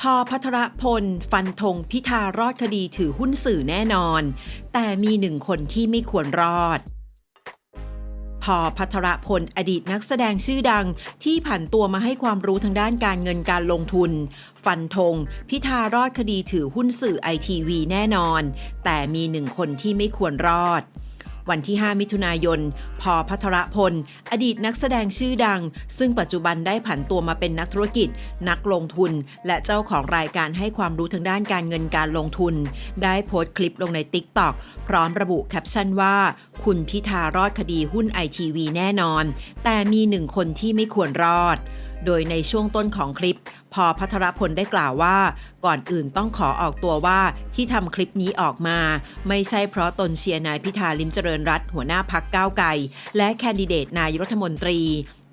พอพัทรพล ฟันธงพิธารอดคดีถือหุ้นสื่อแน่นอน แต่มีหนึ่งคนที่ไม่ควรรอด พอพัทรพลอดีตนักแสดงชื่อดังที่ผันตัวมาให้ความรู้ทางด้านการเงินการลงทุน ฟันธง พิธารอดคดีถือหุ้นสื่อไอทีวีแน่นอน แต่มีหนึ่งคนที่ไม่ควรรอด วันที่ 5 มิถุนายน พอพัทรพล อดีตนักแสดงชื่อดัง ซึ่งปัจจุบันได้ผันตัวมาเป็นนักธุรกิจ นักลงทุน และเจ้าของรายการให้ความรู้ทางด้านการเงินการลงทุน ได้โพสต์คลิปลงใน TikTok พร้อมระบุแคปชั่นว่า คุณพิธารอดคดีหุ้นไอทีวีแน่นอน แต่มีหนึ่งคนที่ไม่ควรรอด โดยในช่วงต้นของคลิป พอพัทรพลได้กล่าวว่า ก่อนอื่นต้องขอออกตัวว่าที่ทำคลิปนี้ออกมา ไม่ใช่เพราะตนเชียร์นายพิธาลิมเจริญรัตหัวหน้าพักก้าวไกลและแคนดิเดตนายรัฐมนตรี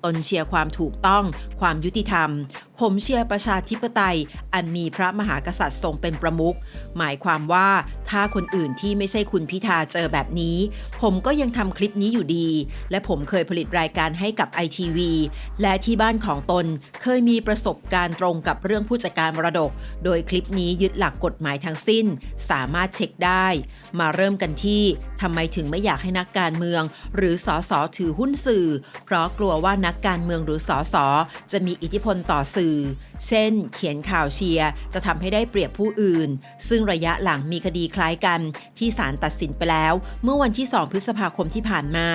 ตนเชียร์ความถูกต้อง ความยุติธรรม ผมเชียร์ประชาธิปไตย อันมีพระมหากษัตริย์ทรงเป็นประมุข หมายความว่าถ้าคนอื่นที่ไม่ใช่คุณพิธาเจอแบบนี้ ผมก็ยังทำคลิปนี้อยู่ดี และผมเคยผลิตรายการให้กับไอทีวีและที่บ้านของตนเคยมีประสบการณ์ตรงกับเรื่องผู้จัดการมรดก โดยคลิปนี้ยึดหลักกฎหมายทั้งสิ้น สามารถเช็คได้ มาเริ่มกันที่ทำไมถึงไม่อยากให้นักการเมือง หรือสอสอถือหุ้นสื่อ เพราะกลัวว่านักการเมืองหรือสอสอจะมีอิทธิพลต่อสื่อ เช่น เขียนข่าวเชียร์จะทำให้ได้เปรียบผู้อื่น ซึ่งระยะหลังมีคดีคล้ายกันที่ศาลตัดสินไปแล้ว เมื่อวันที่ 2 พฤษภาคมที่ผ่านมา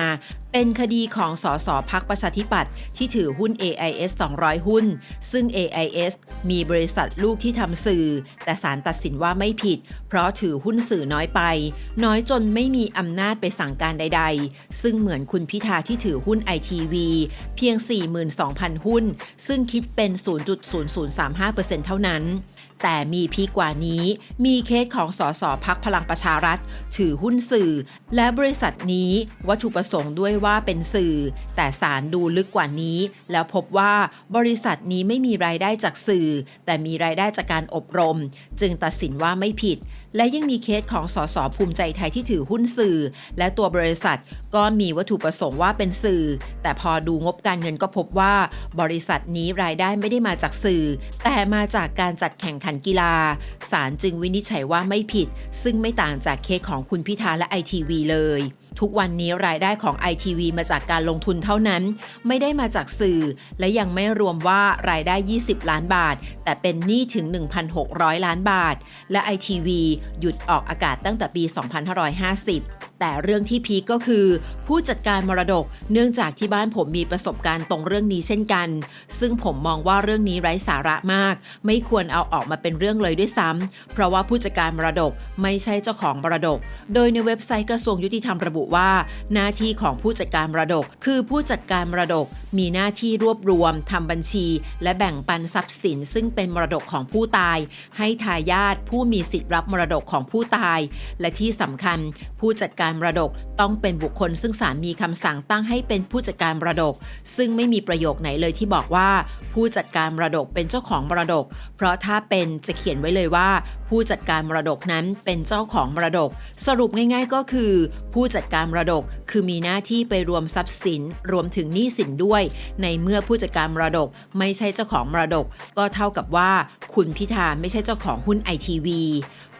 เป็นคดีของสสพักประชาธิปัตย์ที่ถือหุ้น AIS 200 หุ้น ซึ่ง AIS มีบริษัทลูกที่ทำสื่อ แต่ศาลตัดสินว่าไม่ผิด เพราะถือหุ้นสื่อน้อยไป น้อยจนไม่มีอำนาจไปสั่งการใด ๆ ซึ่งเหมือนคุณพิธาที่ถือหุ้น ITV เพียง 42,000 หุ้น ซึ่งคิดเป็น 0.0035%เท่านั้น แต่มีพีกว่านี้มีเคสของสสพักพลังประชารัฐ ถือหุ้นสื่อ และบริษัทนี้วัตถุประสงค์ด้วยว่าเป็นสื่อ แต่สารดูลึกกว่านี้ แล้วพบว่าบริษัทนี้ไม่มีรายได้จากสื่อ แต่มีรายได้จากการอบรม จึงตัดสินว่าไม่ผิด และยังมีเคสของสสภูมิใจไทยที่ถือหุ้นสื่อ และตัวบริษัทก็มีวัตถุประสงค์ว่าเป็นสื่อ แต่พอดูงบการเงินก็พบว่า บริษัทนี้รายได้ไม่ได้มาจากสื่อ แต่มาจากการจัดแข่งขันขันกีฬา ศาลจึงวินิจฉัยว่าไม่ผิด ซึ่งไม่ต่างจากเคสของคุณพิธาและไอทีวีเลย ทุกวันนี้รายได้ของ ITV มาจากการลงทุนเท่านั้น ไม่ได้มาจากสื่อ และยังไม่รวมว่ารายได้ 20 ล้านบาท แต่เป็นหนี้ถึง 1,600 ล้านบาท และ ITV หยุดออกอากาศตั้งแต่ปี 2550 แต่เรื่องที่พีคก็คือ ผู้จัดการมรดกเนื่องจากที่บ้านผมมีประสบการณ์ตรงเรื่องนี้เช่นกัน ซึ่งผมมองว่าเรื่องนี้ไร้สาระมาก ไม่ควรเอาออกมาเป็นเรื่องเลยด้วยซ้ำเพราะว่าผู้จัดการมรดกไม่ใช่เจ้าของมรดก โดยในเว็บไซต์กระทรวงยุติธรรมระบุว่า หน้าที่ของผู้จัดการมรดก คือผู้จัดการมรดก มีหน้าที่รวบรวมทำบัญชี และแบ่งปันทรัพย์สิน ซึ่งเป็นมรดกของผู้ตาย ให้ทายาทผู้มีสิทธิ์รับมรดกของผู้ตาย และที่สำคัญ ผู้จัดการมรดกต้องเป็นบุคคลซึ่งศาลมีคำสั่งตั้งให้เป็นผู้จัดการมรดก ซึ่งไม่มีประโยคไหนเลยที่บอกว่า ผู้จัดการมรดกเป็นเจ้าของมรดก เพราะถ้าเป็นจะเขียนไว้เลยว่า ผู้จัดการมรดกนั้นเป็นเจ้าของมรดก สรุปง่าย ๆ ก็คือ ผู้จัดการมรดกคือมีหน้าที่ไปรวมทรัพย์สิน รวมถึงหนี้สินด้วย ในเมื่อผู้จัดการมรดกไม่ใช่เจ้าของมรดก ก็เท่ากับว่า คุณพิธาไม่ใช่เจ้าของหุ้นไอทีวี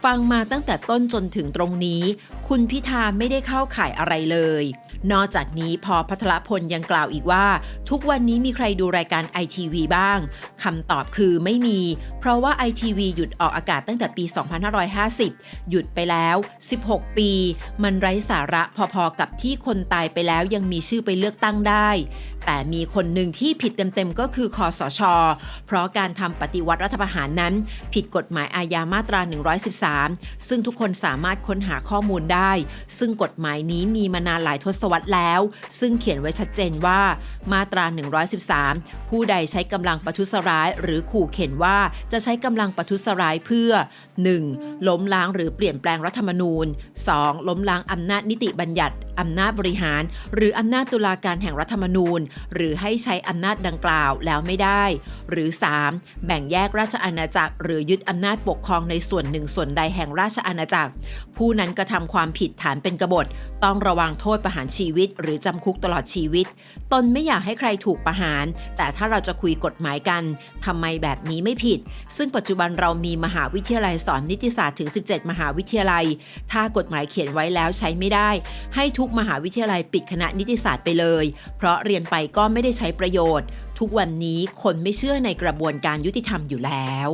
ฟังมาตั้งแต่ต้นจนถึงตรงนี้ คุณพิธาไม่ได้เข้าข่ายอะไรเลย นอกจากนี้พอพัทรพลยังกล่าวอีกว่า ทุกวันนี้มีใครดูรายการไอทีวีบ้างคำตอบคือไม่มี เพราะว่าไอทีวีหยุดออกอากาศตั้งแต่ปี 2550 หยุดไปแล้ว 16 ปี มันไร้สาระพอๆกับที่คนตายไปแล้วยังมีชื่อไปเลือกตั้งได้ แต่มีคนหนึ่งที่ผิดเต็มๆก็คือคอสช เพราะการทำปฏิวัติรัฐประหารนั้น ผิดกฎหมายอาญามาตรา 113 ซึ่งทุกคนสามารถค้นหาข้อมูลได้ ซึ่งกฎหมายนี้มีมานานหลายทศวรรษแล้ว ซึ่งเขียนไว้ชัดเจนว่ามาตรา 113 ผู้ใดใช้กำลังประทุษร้าย หรือขู่เข็นว่าจะใช้กำลังประทุษร้ายเพื่อ 1. ล้มล้างหรือเปลี่ยนแปลงรัฐธรรมนูญ 2. ล้มล้างอำนาจนิติบัญญัติอำนาจบริหาร หรืออำนาจตุลาการแห่งรัฐธรรมนูญ หรือให้ใช้อำนาจดังกล่าวแล้วไม่ได้ หรือ 3. แบ่งแยกราชอาณาจักร หรือยึดอำนาจปกครองในส่วนหนึ่งส่วนใดแห่งราชอาณาจักร ผู้นั้นกระทำความผิดฐานเป็นกบฏ ต้องระวังโทษประหารชีชีวิต หรือจำคุกตลอดชีวิต ตนไม่อยากให้ใครถูกประหาร แต่ถ้าเราจะคุยกฎหมายกันทำไมแบบนี้ไม่ผิด ซึ่งปัจจุบันเรามีมหาวิทยาลัยสอนนิติศาสตร์ถึง 17 มหาวิทยาลัย ถ้ากฎหมายเขียนไว้แล้วใช้ไม่ได้ ให้ทุกมหาวิทยาลัยปิดคณะนิติศาสตร์ไปเลย เพราะเรียนไปก็ไม่ได้ใช้ประโยชน์ ทุกวันนี้คนไม่เชื่อในกระบวนการยุติธรรมอยู่แล้ว